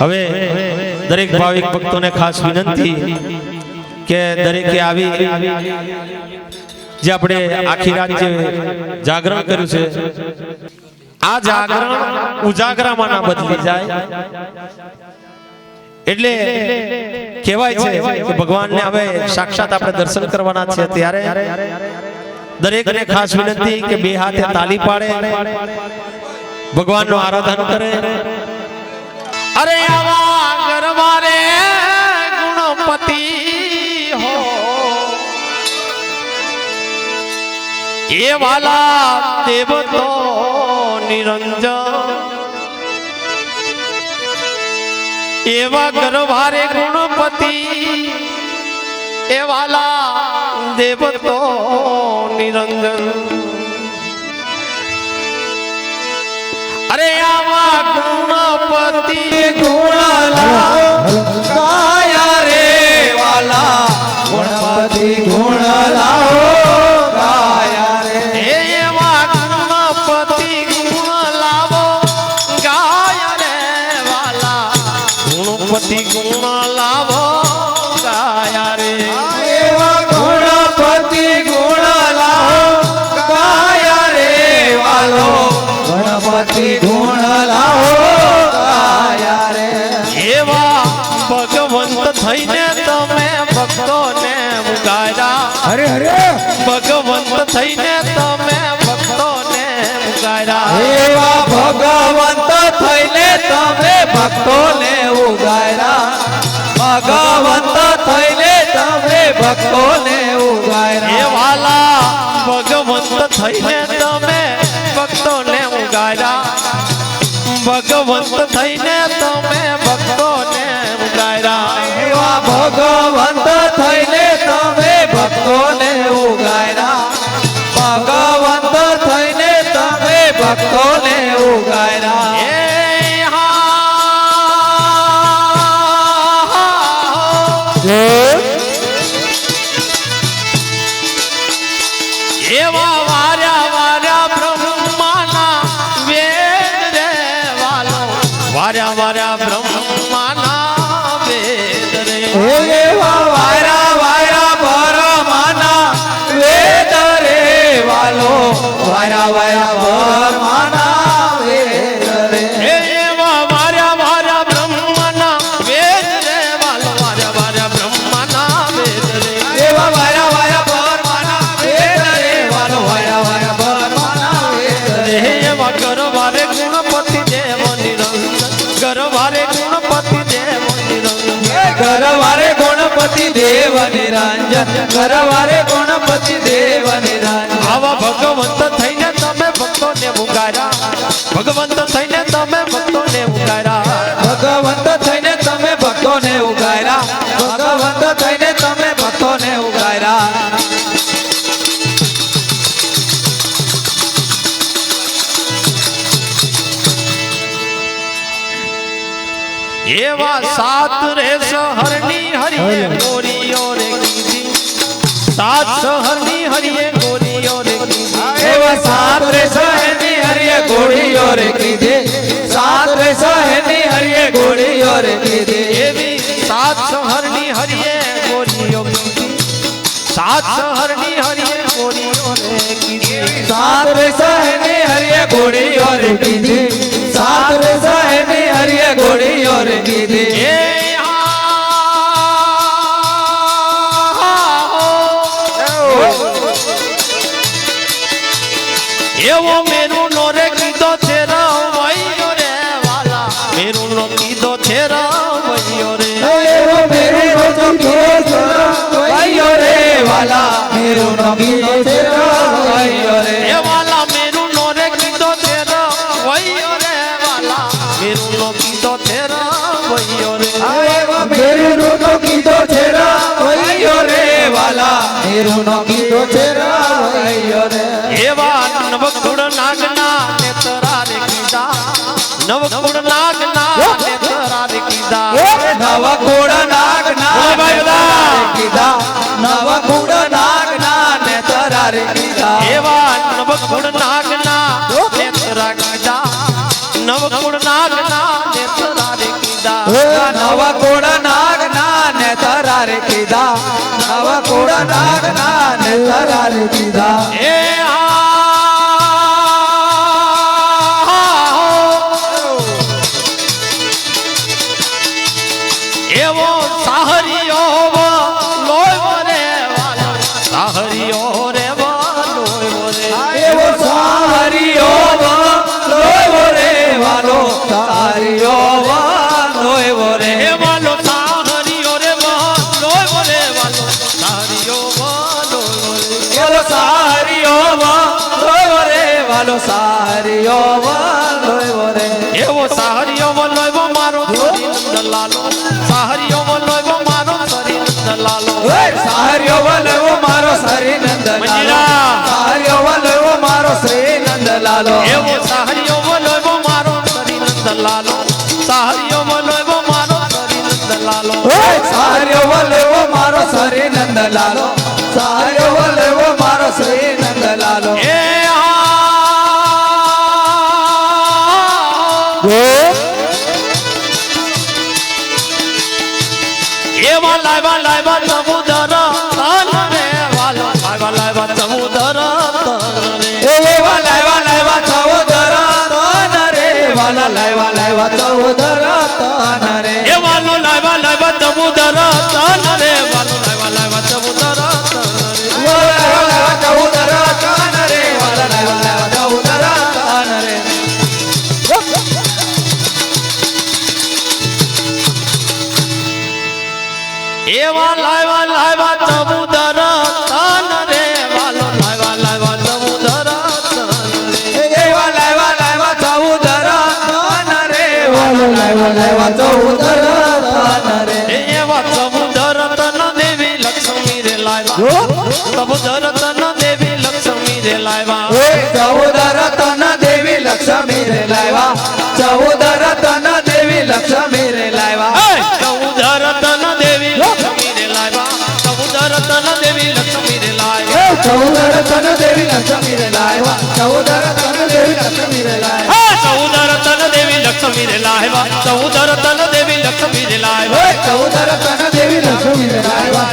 હવે દરેક ભાવિક ભક્તોને ખાસ વિનંતી કે દરેકે આવી જે આપણે આખી રાત જે જાગરણ કર્યું છે, આ જાગરણ ઉજાગરામાં ના બદલી જાય. એટલે કહેવાય છે કે ભગવાનને હવે સાક્ષાત આપણે દર્શન કરવાના છે ત્યારે દરેકને ખાસ વિનંતી કે બે હાથે તાલી પાડે, ભગવાનનો આરાધન કરે અરે આવા ગરવારે ગુણપતિ હો એ વાલા દેવ તો નિરંજન એવા ગરવારે ગુણપતિ એ વાલા દેવ તો નિરંજન અરે આવા ગુણપતિ ગાયા ભગવંત થઈને તમે ભક્તોને ઉગાર્યા વાલા ભગવંત થઈને તમે ભક્તોને ઉગાર્યા ભગવંત થઈને ગરવારે ગુણપતિ દેવ ગરવારે ગણપતિ દેવ નિરંજન ઘરવારે ગણપતિ દેવ નિરંજન આવા ભગવંત થઈને તમે ભક્તોને ઉગાર્યા ભગવંત થઈને તમે ભક્તોને ઉગાર્યા ભગવંત એવા સાત રે સહરની હરિયે ગોરીઓ રે કીધી સાત સહરની હરિયે ગોરીઓ રે કીધી એવા સાત રે સહેની હરિયે ઘોડીઓ રે કીધી સાત રે સહેની હરિયે ઘોડીઓ રે કીધી એવી સાત સહરની હરિયે ગોરીઓ કીધી સાત સહરની હરિયે ગોરીઓ રે કીધી સાત રે સહેની હરિયે ઘોડીઓ રે કીધી સાત રે સહેની હરિયે মসজিদে Eu amo કીધો તેરા વૈયો રે એવો મેરો નો કીધો તેરા વૈયો રે વાલા. મેરુનો નગીનો તેરા વૈયો રે. એવા નવકુળ નાગના નેતરા રે કીધા. નવકુળ નાગના નેતરા રે કીધા. નવ કુળ નાગ બોલો ભાઈ બધા. કીધા. નવકુળ નાગના નાગ ના ને કીધા. એવા નવકુળ નાગના નેતરા કીધા. નવકુળ નાગના કીધા નવા કોડા નાગ ના ને તરારે કીધા. નવા કોડા નાગ ના ને તરારે કીધા. એ એવો વાલો સાહરિયો વાલો રે એવો સાહરિયો વલો મારો સરી લાલો સાહરિયો વલો મારો સરી લાલો સાહરિયો વાલો મારો શ્રી લાલો. સાહરિયો વાલો મારો શ્રી નંદલાલો એવો સાહરિયો વલો મારો સરી નંદલાલો સાહરિયો વલો એવો મારો સરી લાલો ઓય સાહરિયો વાલો મારો શ્રી લાલો સાહરિયો વાલો એવો મારો શ્રી નંદલાલો એ લાવ્યા ચૌદર તન રે. એ વાલો લાવ્યા લાવ્યા સમુદર તન રે. વાલો લાવ્યા લાવ્યા લાવ્યા ચૌદર તન રે. એવા સમુદર તન દેવી લક્ષ્મી રે. લાવ્યા સમુદર તન દેવી લક્ષ્મી રે. લાવ્યા એ ચૌદ રતન દેવી લક્ષ્મી રે લાવ્યા ચૌદ રતન દેવી લક્ષ્મી રે લાવ્યા એ સમુદર દેવી લક્ષ્મી રે લાવ્યા સમુદર તન દેવી લક્ષ્મી રે લાવ્યા એ રતન દેવી લક્ષ્મી રે લાવ્યા ચૌદ રતન દેવી લક્ષ્મી રે લાવ્યા લક્ષ્મી રે લાવ્યા. ચૌદર તન દેવી લક્ષ્મી રે લાવ્યા. ચૌદર તન દેવી લક્ષ્મી રે લાવ્યા.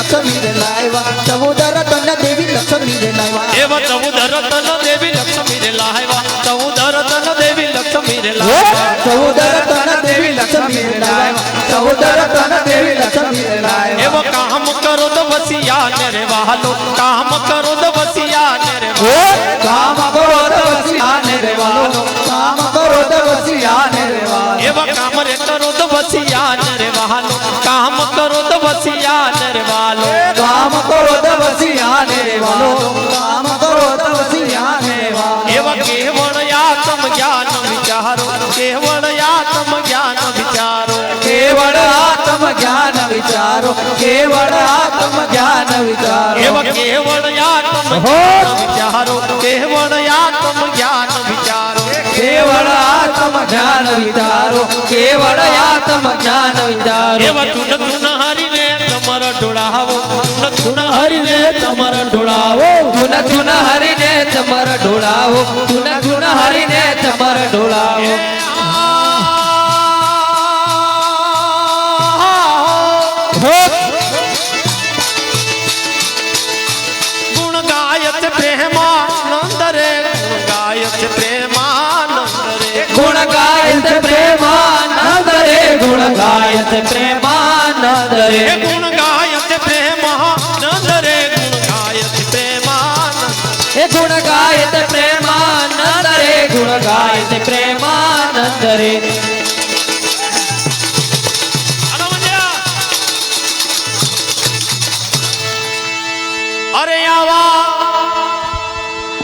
લક્ષ્મી રે લાવ્યા ચૌદર તન દેવી લક્ષ્મી રે લાવ્યા એવો સમુદર તન દેવી લક્ષ્મી રે લાવ્યા સમુદર તન દેવી લક્ષ્મી રે લાવ્યા ચૌદર તન દેવી લક્ષ્મી રે લાવ્યા ચૌદર તન દેવી લક્ષ્મી રે લાવ્યા એવો કામ કરો તો વસિયા ને રે વાલો કામ કરો તો વસિયા ને રે आने वालों काम करो तब सी आने वालों काम करो तब सी आने वालों। एवं केवल आत्म ज्ञान विचारो केवल आत्म ज्ञान विचारो। केवल आत्म ज्ञान विचारो केवल आत्म ज्ञान विचारो। एवं केवल आत्म विचारो केवल आत्म ज्ञान विचारो। केवल आत्म ज्ञान विचारो केवल आत्म ज्ञान विचारो। एवं तुन तुन ઢોળાવો ચુન ચુન હરીને તમાર ઢોળાવો ચુન ચુન હરીને ચમર ઢોળાવો ચુન ચુન હરીને ચમર ઢોળાવો ગુણ ગાયત પ્રેમાનંદ રે ગુણ ગાયત પ્રેમાનંદ રે ગુણ ગાયત પ્રેમાનંદ રે ગુણ ગાયત પ્રેમાનંદ રે હે ગુણ પ્રેમાનંદ ગાય ગુણ ગાયત પ્રેમાનંદ રે. અરે આવા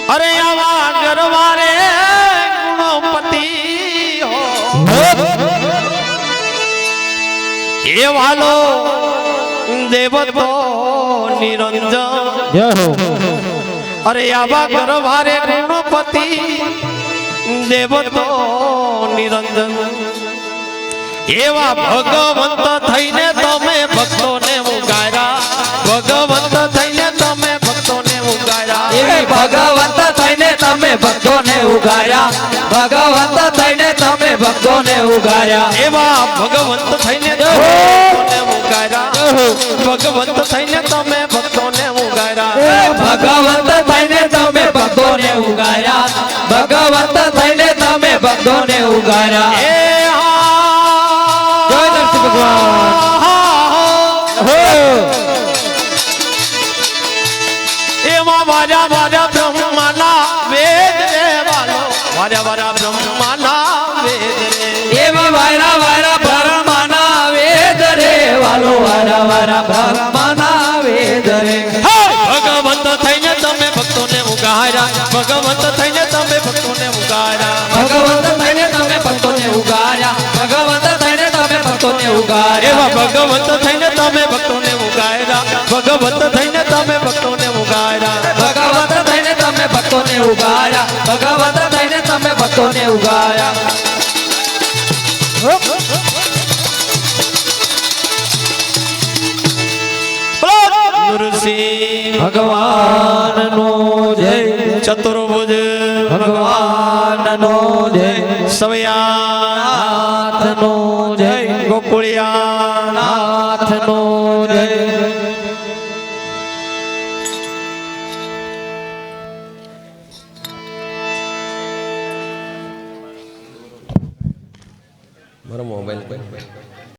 અરે આવા ગરવારે ગુણપતિ હો. એ વાલો દેવતો નિરંજન. જય હો. અરે આવા ગરવારે ગુણપતિ દેવતો નિરંજન. એવા ભગવંત થઈને તમે ભક્તોને ઉગાર્યા ભગવંત થઈને તમે ભક્તોને ઉગાર્યા એવી ભગવંત થઈને તમે ભક્તોને ઉગાર્યા ભગવંત થઈને તમે ભક્તોને ઉગાર્યા એવા ભગવંત થઈને ઉગાર્યા ભગવંત થઈને તમે ભક્તોને ઉગાર્યા તમે ભક્તોને ઉગાર્યા એવા ભગવંત થઈને તમે ભક્તોને ઉગાર્યા ભગવંત થઈને તમે ભક્તોને ઉગાર્યા ભગવંત થઈને તમે ભક્તોને ઉગાર્યા ભગવંત થઈને તમે ભક્તોને ઉગાર્યા નૃસિંહ ભગવાનનો જય ચતુર્ભુજ ભગવાનનો જય સવયા નાથનો જય ગોકુળિયા નાથનો જય મારો